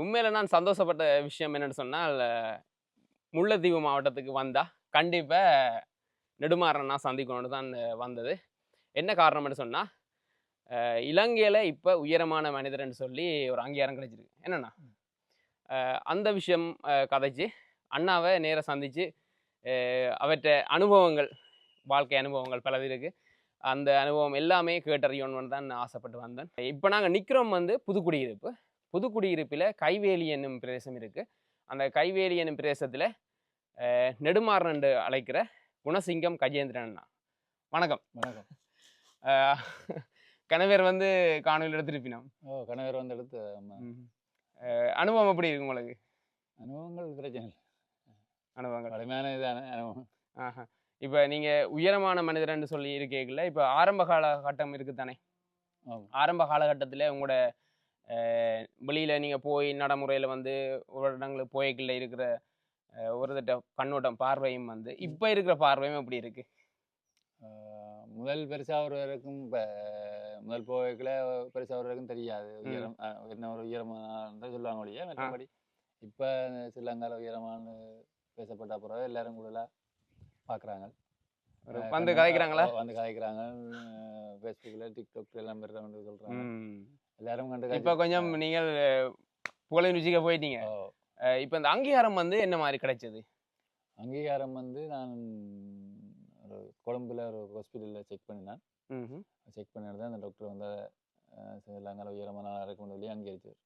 உண்மையில நான் சந்தோஷப்பட்ட விஷயம் என்னன்னு சொன்னால் முல்லைத்தீவு மாவட்டத்துக்கு வந்தா கண்டிப்பா நெடுமாறன் நான் சந்திக்கணும்னு தான் வந்தது. என்ன காரணம்னு சொன்னா அஹ் இலங்கையில இப்ப உயரமான மனிதர்னு சொல்லி ஒரு அங்கீகாரம் கிடைச்சிருக்கு. என்னன்னா அந்த விஷயம் கதைச்சு அண்ணாவை நேர சந்திச்சு அஹ் அவற்ற அனுபவங்கள் வாழ்க்கை அனுபவங்கள் பலது இருக்கு. அந்த அனுபவம் எல்லாமே கேட்டறியணும்னு தான் ஆசைப்பட்டு வந்தேன். இப்போ நாங்கள் நிற்கிறோம் வந்து புதுக்குடியிருப்பு புதுக்குடியிருப்பில் கைவேலி என்னும் பிரதேசம் இருக்குது அந்த கைவேலி என்னும் பிரதேசத்தில் நெடுமாறன் என்று அழைக்கிற குணசிங்கம் கஜேந்திரன் வணக்கம். வணக்கம். கணவர் வந்து காணொலியில் எடுத்திருப்பினோம். ஓ கணவர் வந்து எடுத்து அனுபவம் எப்படி இருக்கு உங்களுக்கு? அனுபவங்கள் பிரச்சனை அனுபவங்கள். வலிமையான இதான அனுபவம். ஆஹா. இப்போ நீங்கள் உயரமான மனிதர்ன்னு சொல்லி இருக்கீங்கல்ல இப்போ ஆரம்ப காலகட்டம் இருக்குது தானே. ஆரம்ப காலகட்டத்தில் உங்களோட வெளியில நீங்க போய் நடைமுறையில வந்து ஒரு இடங்களுக்கு போய்க்குள்ள இருக்கிற ஒரு திட்ட கண்ணோட்டம் பார்வையும் வந்து இப்போ இருக்கிற பார்வையும் எப்படி இருக்கு? ஆஹ் முதல் பெருசா ஒரு வரைக்கும் இப்போ முதல் போய்க்குள்ள பெருசா ஒரு வரைக்கும் தெரியாது உயரம் என்ன ஒரு உயரமான சொல்லுவாங்க ஒழிய மற்றபடி இப்போ ஸ்ரீலங்கால உயரமான பேசப்பட்ட பிறகு எல்லாரும் கூட பார்க்குறாங்க ஒரு வந்து கதைக்கிறாங்களா? வந்து கதைக்கிறாங்க ஃபேஸ்புக்கில் டிக்டாக்ல எல்லாம் பெறுறாங்க சொல்றாங்க. ம். எல்லாரும் கண்டு இப்போ கொஞ்சம் நீங்கள் புகழை ருச்சிக்க போயிட்டீங்க. இப்போ இந்த அங்கீகாரம் வந்து என்ன மாதிரி கிடைச்சது? அங்கீகாரம் வந்து நான் ஒரு கொழும்புல ஒரு ஹாஸ்பிட்டலில் செக் பண்ணினேன். செக் பண்ணிட்டு அந்த டாக்டர் வந்து அஹ், ஸ்ரீலங்கால உயரமான ஆளாக இருக்க சொல்லி அங்கீகரிச்சார்.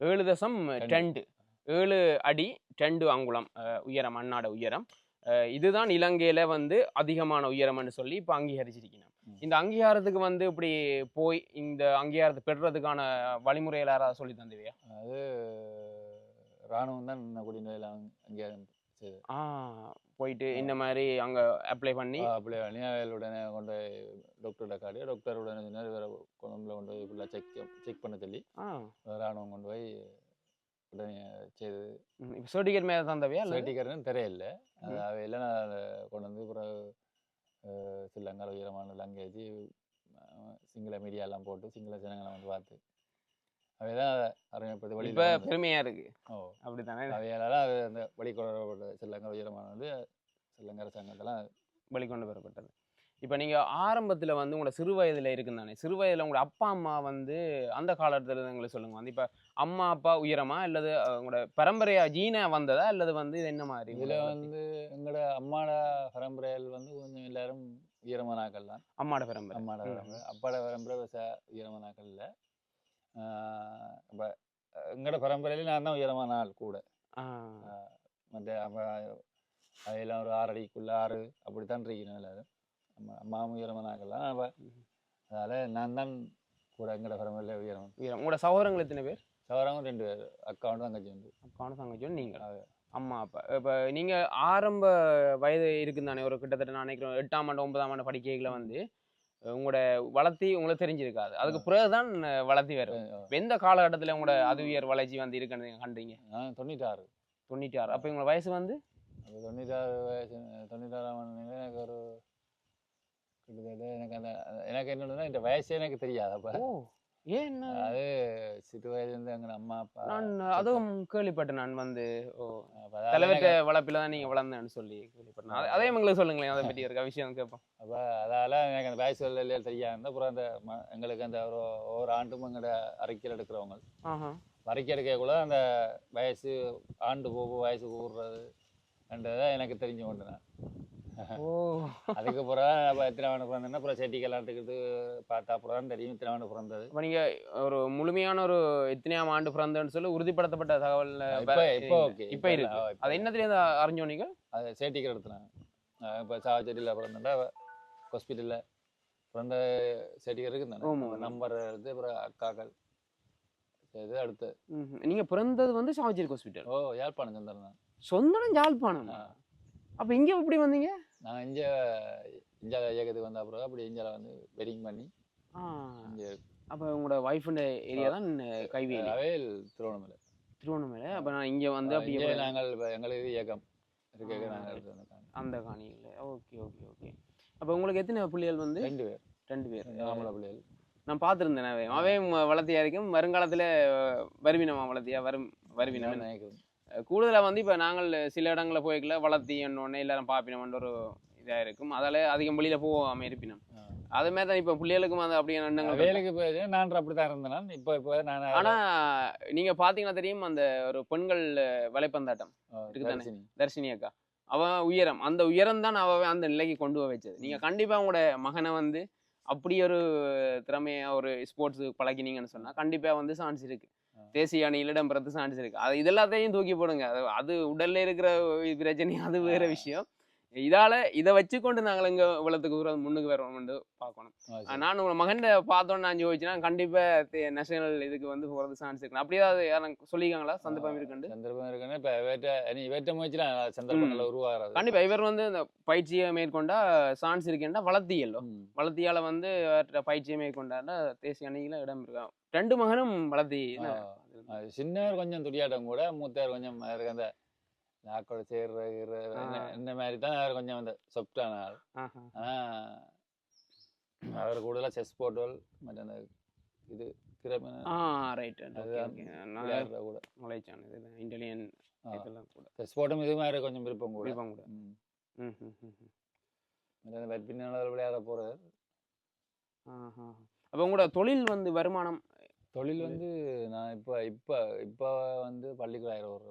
ஏழு தசம் டெண்டு ஏழு அடி டெண்டு அங்குலம் அஹ், உயரம் அன்னாட உயரம். இதுதான் இலங்கையில வந்து அதிகமான உயரம்னு சொல்லி இப்போ அங்கீகரிச்சிருக்கணும். இந்த அங்கீகாரத்துக்கு வந்து இப்படி போய் இந்த அங்கீகாரத்தை பெறுறதுக்கான வழிமுறைகள் யாராவது சொல்லி தந்துவியா அது இராணுவம் தான் குடிநோயில் அங்கீகாரம் செய்தது. ஆ போயிட்டு இந்த மாதிரி அங்க அப்ளை பண்ணி அப்படி பண்ணி உடனே கொண்டு போய் டாக்டர்கிட்ட காட்டி டாக்டர் உடனே வேறு கொழும்புல கொண்டு போய் ஃபுல்லாக செக் செக் பண்ண சொல்லி. ஆ. இராணுவம் கொண்டு போய் உடனே செய்து இப்ப சர்டிஃபிகேட் மேல தந்தவியா? சர்டிஃபிகேட்னு தெரியல. அது அதை கொண்டு வந்து பிறகு அஹ், ஸ்ரீலங்கால உயரமான லாங்குவேஜ் சிங்கள மீடியா எல்லாம் போட்டு சிங்கள ஜனங்களை வந்து பார்த்து. அவைதான் அறிமுகப்படுத்தி இப்ப வெளியில் பெருமையா இருக்கு. ஓ. அப்படித்தானே? அவையால அது அந்த வெளிக்கொணரப்பட்ட ஸ்ரீலங்கா உயரமான வந்து ஸ்ரீலங்கா அரசாங்கத்தெல்லாம் வெளிக்கொண்டு வரப்பட்டது இப்போ நீங்க ஆரம்பத்துல வந்து உங்களோட சிறு வயதுல இருக்குன்னு தானே? சிறு வயதுல உங்களோட அப்பா அம்மா வந்து அந்த காலத்துல எங்களுக்கு சொல்லுங்க. வந்து இப்ப அம்மா அப்பா உயரமா? அல்லது உங்களோட பரம்பரையா ஜீனா வந்ததா? அல்லது வந்து இது என்ன மாதிரி இதுல வந்து எங்களோட அம்மாட பரம்பரையில் வந்து கொஞ்சம் எல்லாரும் உயரமான ஆக்கள் தான். அம்மாட பரம்பரை. அம்மாட. பரம்பரை. அப்பாட பரம்பரை பெருசா உயரமான ஆக்கள் இல்லை இப்போ எங்களோட பரம்பரையில நான் தான் உயரமான ஆள் கூட. மற்ற அதெல்லாம் ஒரு ஆறு அடிக்குள்ள ஆறு அப்படித்தான் இருக்கணும் எல்லாரும். அம்மா அம்மாவும் உயரமான ஆக்கள் தான். அப்போ அதனால நான் தான் கூட எங்களோட பரம்பரையில் உயரம். உயரம். உங்களோட சகோதரங்கள் எத்தனை பேர்? சவரமும் ரெண்டு பேர் அக்காவும் தங்கச்சி வந்து. அப்பாவும் தங்கச்சியும் நீங்க? அது. அம்மா அப்பா. இப்ப நீங்க ஆரம்ப வயது இருக்குன்னு தானே ஒரு கிட்டத்தட்ட நான் நினைக்கிறேன் எட்டாம் ஆண்டு ஒன்பதாம் ஆண்டு படிக்கைகளை வந்து உங்களோட வளர்த்தி உங்களுக்கு தெரிஞ்சிருக்காது. அதுக்கு பிறகுதான் அஹ், வளர்த்தி வரும். இப்ப எந்த காலகட்டத்துல உங்களோட அதுவியர் வளர்ச்சி வந்து இருக்குன்னு நீங்க கண்டீங்க? நான் தொண்ணூத்தாறு தொண்ணூற்றி ஆறு அப்போ உங்களோட வயசு வந்து? தொண்ணூத்தாறு வயசு தொண்ணூத்தாறாம் ஆண்டு எனக்கு ஒரு கிட்டத்தட்ட எனக்கு அந்த எனக்கு என்னன்னா இந்த வயசே எனக்கு தெரியாது அப்போ. ஏன்? அது சிறு வயதுலேருந்து எங்கள் அம்மா அப்பா நான் அதுவும் கேள்விப்பட்டேன். நான் வந்து ஓ தலைவர்கிட்ட வளர்ப்பில தான் நீங்க வளர்ந்தேன்னு சொல்லி கேள்விப்பட்டேன். அதே- அதே எங்களுக்கு சொல்லுங்களேன் அதை பற்றி இருக்க? விஷயம் கேட்போம் அப்போ அதால எனக்கு அந்த வயசு இல்லையா தெரியாது. அப்புறம் அந்த எங்களுக்கு அந்த ஒரு ஒவ்வொரு ஆண்டும் எங்களோட அறிக்கையில் எடுக்கிறவங்க. அறிக்கை எடுக்கக்குள்ள அந்த வயசு ஆண்டு போக வயசு கூடுறது என்றதை எனக்கு தெரிஞ்சு கொண்டு நான். ஓ. அதுக்கு பிறகு அப்போ ஆண்டு பிறந்தேன்னா அப்புறம் செட்டிக்கெல்லாம் எடுத்துக்கிட்டு பார்த்தா அப்புறம் தான் தெரியும் ஆண்டு பிறந்தது. அப்ப நீங்க ஒரு முழுமையான ஒரு எத்தனையாம் ஆண்டு பிறந்தன்னு சொல்லி உறுதிப்படுத்தப்பட்ட தகவல் இப்போ இப்போ ஓகே. இப்ப இருக்கு. அது என்னத்துல இருந்து அறிஞ்சோம் நீங்க? அது சேட்டிக்கர் எடுத்துனாங்க இப்போ சாவச்சேரியில் பிறந்தா ஹாஸ்பிட்டலில் பிறந்த ஆமா. தானே நம்பர் எடுத்து அப்புறம் அக்காக்கள் இது அடுத்து. ம்ஹும். நீங்க பிறந்தது வந்து சாவச்சேரி ஹாஸ்பிட்டல் ஓ யாழ்ப்பாணம் சந்திரன் தான் சொந்தம் ஜாழ்ப்பாணம். ஆ. அப்ப இங்க எப்படி வந்தீங்க? நான் இங்கே இந்தியாவில் இயக்கத்துக்கு வந்த அப்புறம் அப்படி இந்தியாவில் வந்து வெட்டிங் பண்ணி இங்கே அப்ப உங்களோட ஒய்ஃபுண்ட ஏரியா தான் கைவேலி அவையில் திருவண்ணாமலை. திருவண்ணாமலை. அப்ப நான் இங்க வந்து அப்படியே நாங்கள் எங்களுக்கு இயக்கம். இருக்க. நாங்கள் அந்த காணியில். Okay okay okay. அப்ப உங்களுக்கு எத்தனை பிள்ளைகள் வந்து? ரெண்டு பேர். ரெண்டு பேர். ஆம்பளை பிள்ளைகள். நான் பார்த்துருந்தேன் அவன் அவன் வளர்த்தியா இருக்கும் வருங்காலத்துல வருவினமா வளர்த்தியா? வரும் வருவினம்? நினைக்கிறேன். கூடுதலா வந்து இப்ப நாங்கள் சில இடங்கள்ல போய்க்கல வளர்த்தி உடனே எல்லாரும் பாப்பினோம்ன்ற ஒரு இதா இருக்கும் அதால அதிகம் வெளியில போகாம இருப்பினம். அது மாதிரி தான் இப்ப பிள்ளைகளுக்கும் அந்த அப்படியான எண்ணங்கள். வேலைக்கு போய் நான் அப்படித்தான் இருந்தேன் இப்போ இப்போ நான் ஆனா நீங்க பாத்தீங்கன்னா தெரியும் அந்த ஒரு பெண்கள் வலைப்பந்தாட்டம் இருக்குதானே? தர்ஷினி. அக்கா அவன் உயரம் அந்த உயரம் தான் அவ அந்த நிலைக்கு கொண்டு போய் வச்சது நீங்க கண்டிப்பா உங்களோட மகனை வந்து அப்படி ஒரு திறமையா ஒரு ஸ்போர்ட்ஸ் பழகினீங்கன்னு சொன்னா கண்டிப்பா வந்து சான்ஸ் இருக்கு ஆ. தேசிய அணியில் இடம்பெறது சான்ஸ் இருக்கு அது இதெல்லாத்தையும் தூக்கி போடுங்க. அது அது உடல்ல இருக்கிற பிரச்சனை அது வேற. விஷயம். இதால இதை வச்சுக்கொண்டு நாங்கள் இங்க இவ்வளவுக்கு தூரம் முன்னுக்கு வரணும்னு பார்க்கணும். நான் உங்க மகன் பார்த்தோன்னு நான் யோசிச்சுன்னா கண்டிப்பா நேஷனல் இதுக்கு வந்து போறது சான்ஸ் இருக்கு அப்படியே அது யாரும் சொல்லியிருக்காங்களா? சந்தர்ப்பம் இருக்குண்டு சந்தர்ப்பம் இருக்குன்னு இப்போ வேட்ட நீ வேட்ட முயற்சிலாம் சந்தர்ப்பங்கள் உருவாகிறது கண்டிப்பா இவர் வந்து இந்த பயிற்சியை மேற்கொண்டா சான்ஸ் இருக்குன்னா வளர்த்தியல்லோ. வளர்த்தியால வந்து பயிற்சியை மேற்கொண்டாண்டா தேசிய அணியில இடம் இருக்கா ரெண்டு மகனும் வளர்த்தி சின்னவர் கொஞ்சம் துடியாட்டம் கூட மூத்தவர் கொஞ்சம் அவருக்கு அந்த நாக்கோட சேர்ற இந்த- மாதிரி தான் அவர் கொஞ்சம் அந்த சொப்டான ஆள். அவர் கூடுதலா செஸ் போட்டோல் மற்ற அந்த இது கூட. முளைச்சான் இது கூட. மாதிரி கொஞ்சம் விருப்பம் கூட. விருப்பம் கூட. விளையாட போறது. அப்ப உங்களோட தொழில் வந்து வருமானம் தொழில் வந்து நான் இப்போ இப்போ இப்போ வந்து பள்ளிக்கூடம் ஒரு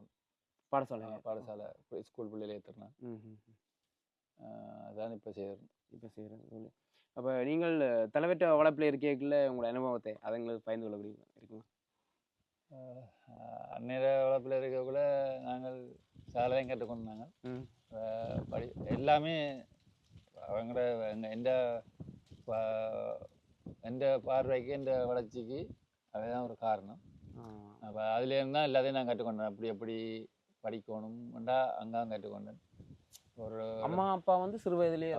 பாடசாலை. பாடசாலை ஸ்கூல் பிள்ளையில ஏற்றுறேன். அதான் இப்போ செய்யறேன் இப்ப தொழில். அப்ப நீங்கள் தலைவற்ற வளர்ப்பில் இருக்கேக்குள்ள உங்களோட அனுபவத்தை அதை எங்களுக்கு பயந்து கொள்ளக்கூடிய இருக்குமா? அந்நேர வளர்ப்பில் இருக்கக்குள்ள நாங்கள் சாலையும் கற்றுக்கொண்டாங்க ம். படி எல்லாமே அவங்கள எங்க எந்த எந்த பார்வைக்கு எந்த வளர்ச்சிக்கு அதுதான் ஒரு காரணம். அப்போ அதுலேருந்து தான் எல்லாத்தையும் நான் கற்றுக்கொண்டேன். அப்படி எப்படி படிக்கணும்டா அங்கே கற்றுக்கொண்டேன். ஒரு அம்மா அப்பா வந்து சிறு வயதிலேயே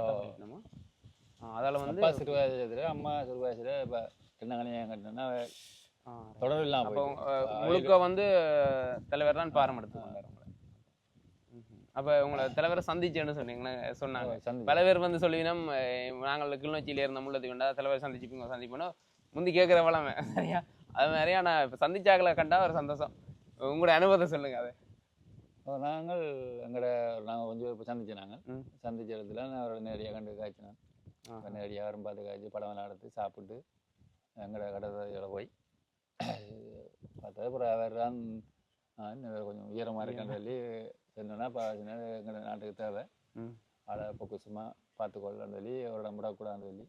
அதால வந்து அப்பா சிறு வயசுல அம்மா சிறு வயசுல இப்போ என்ன கல்யாணம் கட்டினா தொடர் இல்லாமல் அப்போ முழுக்க வந்து தலைவர் தான் பாரம் எடுத்து கொண்டார் உங்களை ம்ஹும். அப்ப உங்களை தலைவரை சந்திச்சேன்னு சொன்னீங்க. சொன்னாங்க பல பேர் வந்து சொல்லினோம் நாங்கள் கிளிநொச்சியில இருந்த முள்ளது கொண்டா தலைவர் சந்திச்சுப்பீங்க சந்திப்போம் முந்தி கேட்குற வளமை சரியா? அது மாதிரியா நான் இப்போ சந்திச்சாக்களை கண்டா ஒரு சந்தோஷம் உங்களோட அனுபவத்தை சொல்லுங்க அது நாங்கள் எங்களோட நாங்கள் கொஞ்சம் இப்போ சந்திச்சு நாங்கள். சந்திச்ச இடத்துல நான் அவரை நேரடியாக கண்டு காய்ச்சினேன் ஆஹா. நேரடியாக வரும் பார்த்து காய்ச்சி படம் எடுத்து சாப்பிட்டு எங்களோட கடற்கரையில் போய் பார்த்தா அப்புறம் அவர் தான் கொஞ்சம் உயரமாக இருக்கான்னு சொல்லி என்னன்னா இப்போ எங்களோட நாட்டுக்கு தேவை. அதை பொக்குசமாக பார்த்துக்கொள்ளலான்னு சொல்லி அவரோட விடக்கூடாதுன்னு சொல்லி.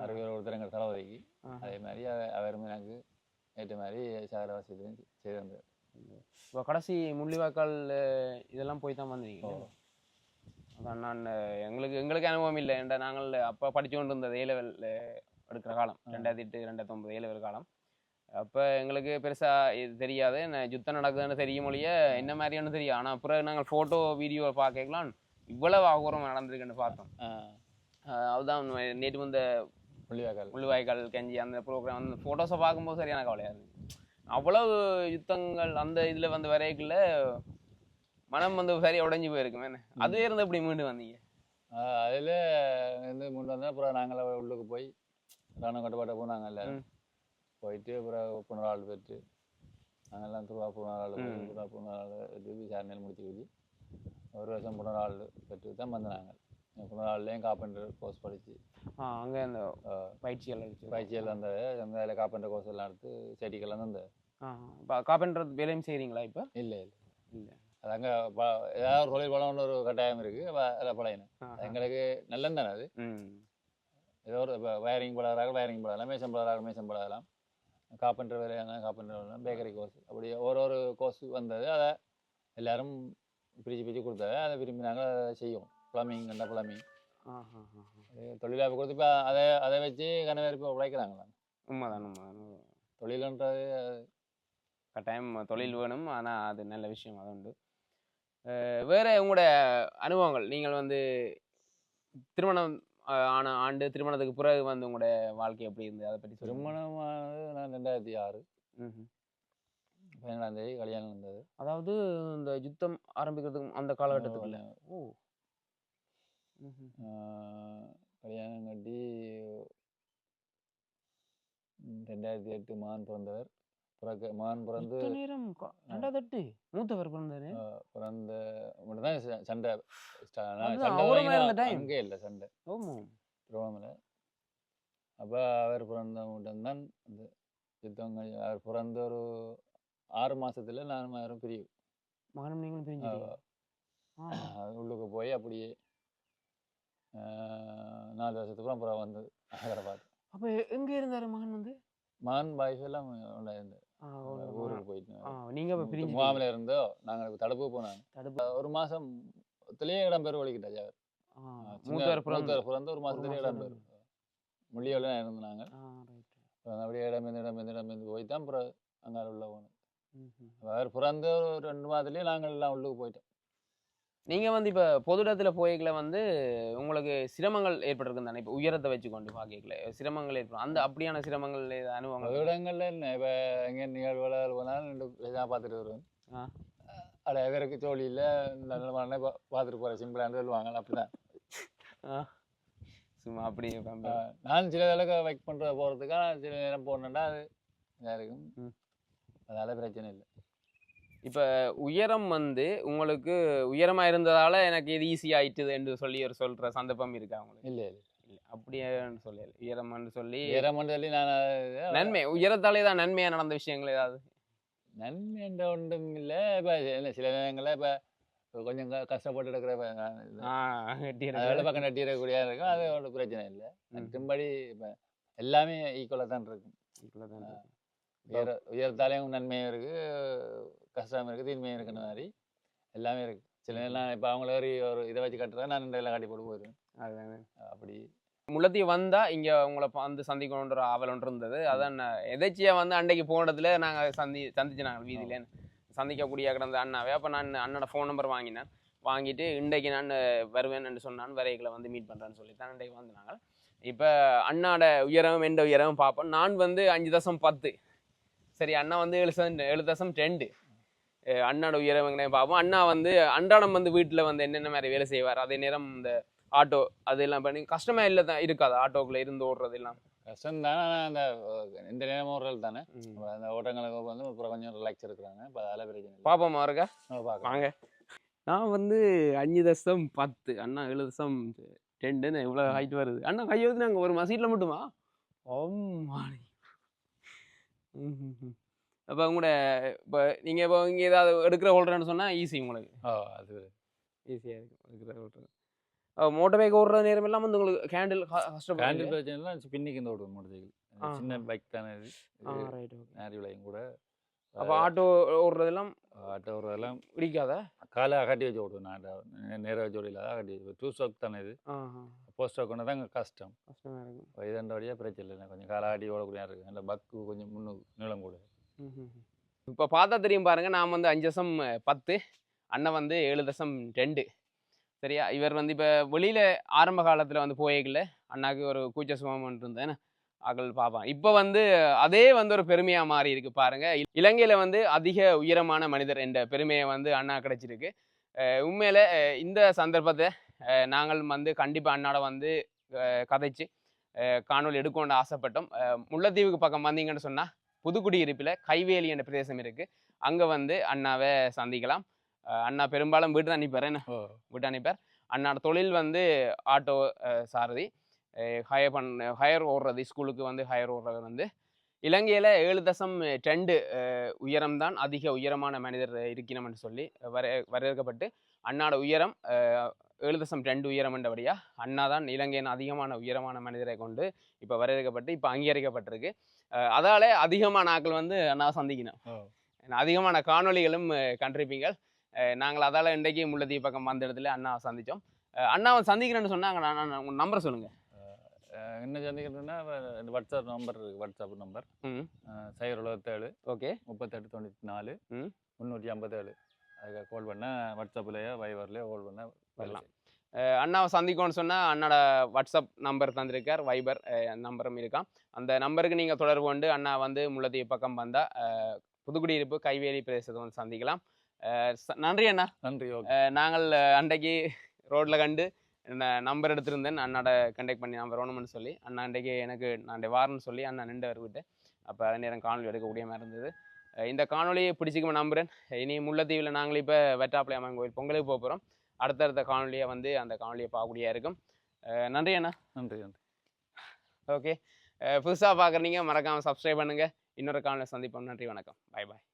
அறிவியல் ஒருத்தர் எங்கள் தளபதிக்கு. அதே மாதிரி அவ- அவரும் எனக்கு ஏற்ற மாதிரி சாகர வசதியும் செய்து வந்தார் இப்போ கடைசி முள்ளிவாய்க்கால் அஹ், இதெல்லாம் போய் தான் வந்தீங்க. அதான் நான் எங்களுக்கு எங்களுக்கு அனுபவம் இல்லை. ஏன்டா நாங்கள் அப்போ படிச்சு கொண்டு இருந்தது ஏ லெவல் எடுக்கிற காலம். ரெண்டாயிரத்தி எட்டு ரெண்டாயிரத்தி ஒன்பது ஏ லெவல் காலம். அப்போ எங்களுக்கு பெருசா இது தெரியாது. என்ன யுத்தம் நடக்குதுன்னு தெரியும் மொழிய என்ன மாதிரியானு தெரியும் ஆனால் பிறகு நாங்கள் ஃபோட்டோ வீடியோ பார்க்கலாம். இவ்வளவு ஆகூரம் நடந்திருக்குன்னு பார்த்தோம். அதுதான் நேற்று வந்த புள்ளிவாக்கால் முள்ளுவாய்க்கால் கஞ்சி அந்த ப்ரோக்ராம் அந்த ஃபோட்டோஸை பார்க்கும்போது சரியான கவலையாக இருந்துச்சு அவ்வளவு யுத்தங்கள் அந்த இதில் வந்து வரைக்குள்ள மனம் வந்து சரியா உடைஞ்சு போயிருக்குமே? அதுவே இருந்து எப்படி மீண்டு வந்தீங்க அதில் இருந்து முன் வந்தால் அப்புறம் நாங்கள் உள்ளுக்கு போய் ராணுவ கட்டுப்பாட்டை போனாங்க எல்லாரும். போயிட்டு அப்புறம் புனராள் பெற்று நாங்கள்லாம் திருவா புனராள். திருவா புனராள் விசாரணையில் முடிச்சு ஒரு வருஷம் புனராள் பெற்று தான் வந்தாங்க புனராள்லேயும் காப்பெண்டர் கோர்ஸ் படித்து அங்கே அந்த பயிற்சிகள் பயிற்சியில் அந்த அந்த அதில் காப்பெண்டர் கோர்ஸ் எல்லாம் எடுத்து செடிக்கெல்லாம் அந்த இப்போ காப்பென்றது வேலையும் செய்கிறீங்களா இப்போ? இல்லை இல்லை. இல்லை. அது அங்கே ஏதாவது ஒரு தொழில் பலம்னு ஒரு கட்டாயம் இருக்குது அதில் பழையன எங்களுக்கு நல்லது தானே அது? ஏதோ ஒரு இப்போ வயரிங் பழகிறாக வயரிங் பழகலாம் மேசம் பழகிறாக மேசம் பழகலாம். காப்பெண்டர் வேலையான காப்பெண்டர் வேலையான பேக்கரி கோர்ஸ் அப்படி ஒரு ஒரு கோர்ஸ் வந்தது அதை எல்லாரும் பிரித்து பிரித்து கொடுத்தது அதை விரும்பி நாங்கள் அதை செய்வோம். ப்ளம்பிங் கண்ட ப்ளம்பிங் தொழிலாக கொடுத்து இப்போ அதை அதை வச்சு கணவர் இப்போ உழைக்கிறாங்களா உண்மைதான் உண்மைதான் தொழில்ன்றது கட்டாயம் தொழில் வேணும் ஆனால் அது நல்ல விஷயம் அது உண்டு. வேற உங்களோட அனுபவங்கள் நீங்கள் வந்து திருமணம் ஆன ஆண்டு திருமணத்துக்கு பிறகு வந்து உங்களோட வாழ்க்கை எப்படி இருந்தது? அதை பற்றி திருமணமானது நான் ரெண்டாயிரத்தி ஆறு. பதினேழாம் தேதி கல்யாணம் இருந்தது அதாவது இந்த யுத்தம் ஆரம்பிக்கிறதுக்கு அந்த காலகட்டத்துக்குள்ள ஓ. கல்யாணம் கட்டி ரெண்டாயிரத்தி எட்டு மகன் பிறந்தவர் பிறக்க மகன் பிறந்து நேரம் ரெண்டாவது எட்டு மூத்தவர் பிறந்தாரு பிறந்த மட்டும்தான் சண்டை சண்டை அவரும். அங்கே இல்லை சண்டை திருவண்ணாமலை அப்போ அவர் பிறந்த மட்டும்தான் அந்த யுத்தங்கள் அவர் பிறந்த ஒரு ஆறு மாசத்துல நான் யாரும் பிரிவு மகனும் நீங்களும். அது உள்ளுக்கு போய் அப்படியே நாலு வருஷத்துக்கு அப்புறம் வந்து அவரை பார்த்து அப்ப எங்க இருந்தாரு மகன் வந்து? மகன் பாய்ஸ் எல்லாம் இருந்து. ஒரு ஊருக்கு. போயிட்டு நீங்க முகாமில் இருந்தோ நாங்கள் தடுப்பு போனாங்க. தடுப்பு? ஒரு மாசம் திலேயே இடம்பெயர் வலிக்கிட்டாச்சு அவர். ஆ, சின்ன- மூத்தவர் பிறந்து ஒரு மாசத்துலேயே மாசம் இடம்பெயர் மொழியோட இருந்தாங்க ஆ, right. அப்புறம் அப்படியே இடம்பெயர்ந்து இடம்பெயர்ந்து இடம்பெயர்ந்து போய் தான் அப்புறம் அங்கே உள்ள போனோம். அவர் பிறந்த ஒரு ரெண்டு மாதத்துலேயே நாங்கள் எல்லாம் உள்ளுக்கு போயிட்டோம். நீங்க வந்து இப்ப பொது இடத்துல போய்க்கல வந்து உங்களுக்கு சிரமங்கள் ஏற்பட்டிருக்கு தானே? இப்ப உயரத்தை வச்சுக்கொண்டு பாக்கல சிரமங்கள் ஏற்படும். அந்த அப்படியான சிரமங்கள் அனுபவங்கள்? இடங்கள்ல என்ன இப்போ எங்கே நிகழ்வுகள் ரெண்டு இதாக பார்த்துட்டு வருவேன். அட இவருக்கு ஜோலியில் நல்ல மண்ணை பார்த்துட்டு போகிறேன் சிம்பிளான்னு சொல்லுவாங்க அப்படிதான். சும்மா அப்படியே. நான் சில அளவுக்கு வைக் பண்ணுற போகிறதுக்கா சில நேரம் போனேன்டா அது இதாக இருக்கும். ம். அதனால பிரச்சனை இல்லை. இப்ப உயரம் வந்து உங்களுக்கு உயரமா இருந்ததால எனக்கு இது ஈஸி ஆயிட்டுது என்று சொல்லி ஒரு சொல்ற சந்தர்ப்பம் இருக்கா உங்களுக்கு? இல்லை இல்லை. அப்படியே சொல்லல. உயரம்னு சொல்லி ஏறமன்னு சொல்லி நான் நன்மை உயரத்தாலே தான் நன்மையா நடந்த விஷயங்கள் ஏதாவது? நன்மை என்ற ஒன்றும் இல்லை. இப்போ இல்லை சில நேரங்களில் இப்போ கொஞ்சம் கஷ்டப்பட்டு இருக்கிற வேலை பக்கம் நட்டிடக்கூடிய இருக்கும். அது ஒன்றும் பிரச்சனை இல்லை. மற்றபடி இப்போ எல்லாமே ஈக்குவலாக தான் இருக்கும். இருக்கு. உயர உயரத்தாலேயும் நன்மையும் இருக்கு கஷ்டம் இருக்குது தீன்மையும் இருக்குன்னு மாதிரி. எல்லாமே இருக்கு. சில நேரம் இப்போ அவங்கள ஒரு ஒரு இதை வச்சு கட்டுறா நான் இந்த காட்டி போட்டு போயிடுவேன் அதுதானே. அப்படி. முள்ளத்தி வந்தா இங்க உங்களை வந்து சந்திக்கணுன்ற ஆவல் ஒன்று இருந்தது. அதான் எதேச்சியா வந்து அன்னைக்கு போனதுல நாங்க சந்தி சந்திச்சு நாங்கள் வீதியில. சந்திக்கக்கூடிய கிடந்த அண்ணாவே. அப்ப நான் அண்ணோட ஃபோன் நம்பர் வாங்கினேன். வாங்கிட்டு இன்றைக்கு நான் வருவேன் சொன்னான். வரைகளை வந்து மீட் பண்றேன்னு சொல்லி தான் இன்றைக்கு வந்து நாங்கள் இப்போ அண்ணாட உயரம் எந்த உயரம் பார்ப்போம். நான் வந்து அஞ்சு தசம் பத்து. சரி அண்ணா வந்து ஏழு தசம் ஏழு தசம் ரெண்டு. அண்ணாட உயரம் எங்கனே பார்ப்போம் அண்ணா வந்து அன்றாடம் வந்து வீட்டில் வந்து என்னென்ன மாதிரி வேலை செய்வார்? அதே நேரம் இந்த ஆட்டோ அதெல்லாம் பண்ணி கஷ்டமா இல்லை தான் இருக்காது. ஆட்டோக்குள்ள இருந்து ஓடுறது எல்லாம். கஷ்டம் தானே அந்த இந்த நேரம் ஓடுறது தானே. அந்த ஓட்டங்களுக்கு வந்து அப்புறம் கொஞ்சம் ரிலாக்ஸ் இருக்கிறாங்க. இப்போ அதெல்லாம் பிரச்சனை பாப்போமா இருக்கா வாங்க. நான் வந்து அஞ்சு தசம் பத்து அண்ணா ஏழு தசம் ரெண்டுன்னு இவ்வளோ ஹைட் வருது? அண்ணா கை வந்து நாங்கள் ஒரு மசீட்டில் மட்டுமா? ஓம்மாடி அப்போ உங்களோட இப்போ நீங்கள் இப்போ இங்கே ஏதாவது எடுக்கிற ஹோல்டர்னு சொன்னால் ஈஸி உங்களுக்கு. ஓ அது ஈஸியாக இருக்கும் எடுக்கிற ஹோல்டர் மோட்டர் பைக் ஓடுற நேரம் எல்லாம் வந்து உங்களுக்கு கேண்டில் கேண்டில் கஷ்டப்பட்டு பிரச்சனை இல்லை பின்னிக்கு இந்த ஓடுவோம் மோட்டர் ஆ, சைக்கிள் சின்ன. பைக் தானே இது. இது ரைட் ஓகே நேரி விலையும் கூட. அப்போ ஆட்டோ ஓடுறதெல்லாம் ஆட்டோ ஓடுறதெல்லாம் பிடிக்காதா காலை அகட்டி வச்சு ஓடுவேன் நான். நேராக வச்சு ஓடல அகட்டி டூ ஸ்டாக் தானே இது. ஆஹா. ஸ்டாக் ஒன்று தான் கஷ்டம். கஷ்டமாக இருக்கும் பிரச்சனை இல்லை. கொஞ்சம் காலை ஆட்டி ஓடக்கூடிய இருக்குது அந்த பக்கு கொஞ்சம் முன்னு நீளம் கூட. இப்போ பார்த்தா தெரியும் பாருங்க நான் வந்து அஞ்சு தசம் பத்து அண்ணன் வந்து ஏழு தசம் ரெண்டு. சரியா? இவர் வந்து இப்போ வெளியில ஆரம்ப காலத்துல வந்து போயக்கல. அண்ணாக்கு ஒரு கூச்ச சுமம் இருந்தேன் ஆக்கள் பார்ப்பான் இப்போ வந்து அதே வந்து ஒரு பெருமையா மாறி இருக்கு பாருங்க. இ- இலங்கையில வந்து அதிக உயரமான மனிதர் என்ற பெருமையை வந்து அண்ணா கிடைச்சிருக்கு. உண்மையில இந்த சந்தர்ப்பத்தை நாங்கள் வந்து கண்டிப்பா அண்ணாட வந்து கதைச்சு காணொளி எடுக்கணும்னு ஆசைப்பட்டோம். முல்லைத்தீவுக்கு பக்கம் வந்தீங்கன்னு சொன்னா புதுக்குடியிருப்பில் கைவேலி என்ற பிரதேசம் இருக்கு. அங்க வந்து அண்ணாவை சந்திக்கலாம். அண்ணா பெரும்பாலும் வீட்டு தான் என்ன? வீட்டு அனுப்பார் அண்ணாட தொழில் வந்து ஆட்டோ சாரதி. ஹயர் பண்ண ஹயர் ஓடுறது ஸ்கூலுக்கு வந்து ஹயர் ஓடுறவர் வந்து. இலங்கையில் ஏழு தசம் ரெண்டு உயரம் தான் அதிக உயரமான மனிதர் இருக்கணும்னு சொல்லி வர வரையறுக்கப்பட்டு அண்ணாட உயரம் ஏழு தசம் ரெண்டு உயரம் என்றபடியா அண்ணா தான் இலங்கையின் அதிகமான உயரமான மனிதரை கொண்டு இப்போ வரையறுக்கப்பட்டு இப்போ அங்கீகரிக்கப்பட்டிருக்கு. அதால அதிகமான ஆட்கள் வந்து அண்ணா சந்திக்கணும். அதிகமான கண்டிருப்பீங்கள் அஹ், நாங்கள் அதால இன்றைக்கு முள்ளத்தீவு பக்கம் வந்த இடத்துல அண்ணா சந்தித்தோம் அண்ணாவை சந்திக்கிறேன்னு சொன்னாங்க. நான் உங்கள் நம்பர் சொல்லுங்கள் என்ன சந்திக்கிறதுன்னா வாட்ஸ்அப் நம்பர் இருக்குது வாட்ஸ்அப் நம்பர் சைபர் எழுபத்தேழு ஓகே. முப்பத்தெட்டு தொண்ணூற்றி நாலு. முந்நூற்றி ஐம்பத்தேழு. அதுக்கு கால் பண்ணால் வாட்ஸ்அப்லேயோ வைபர்லேயோ கால் பண்ணால் வரலாம். அண்ணாவை சந்திக்கணும்னு சொன்னால் அண்ணாட வாட்ஸ்அப் நம்பர் தந்திருக்கார் வைபர் நம்பரும் இருக்கான் அந்த நம்பருக்கு நீங்கள் தொடர்பு கொண்டு அண்ணா வந்து முள்ளத்தீவு பக்கம் வந்தால் புதுக்குடியிருப்பு கைவேலி பிரதேசத்தை வந்து சந்திக்கலாம். நன்றி அண்ணா. நன்றி நாங்கள் அன்றைக்கு ரோட்டில் கண்டு நம்பர் எடுத்திருந்தேன். அண்ணாட கண்டெக்ட் பண்ணி நம்பர் வேணும்னு சொல்லி அண்ணா இன்றைக்கு எனக்கு நான் வாரன்னு சொல்லி அண்ணா நின்று விட்டு அப்போ அதே நேரம் காணொலி எடுக்கக்கூடிய மாதிரி இருந்தது. இந்த காணொலியை பிடிச்சிக்க நம்புறேன். இனி முல்லைத்தீவில் நாங்கள் இப்போ வெட்டாப்பிளை அம்மன் கோயில் பொங்கலுக்கு போக போகிறோம் அடுத்தடுத்த காணொலியை வந்து அந்த காணொலியை பார்க்கக்கூடிய இருக்கும். நன்றி அண்ணா. நன்றி நன்றி. ஓகே. புதுசாக பார்க்குறீங்க மறக்காமல் சப்ஸ்கிரைப் பண்ணுங்கள் இன்னொரு காணொலியை சந்திப்போம். நன்றி வணக்கம். பாய் பாய்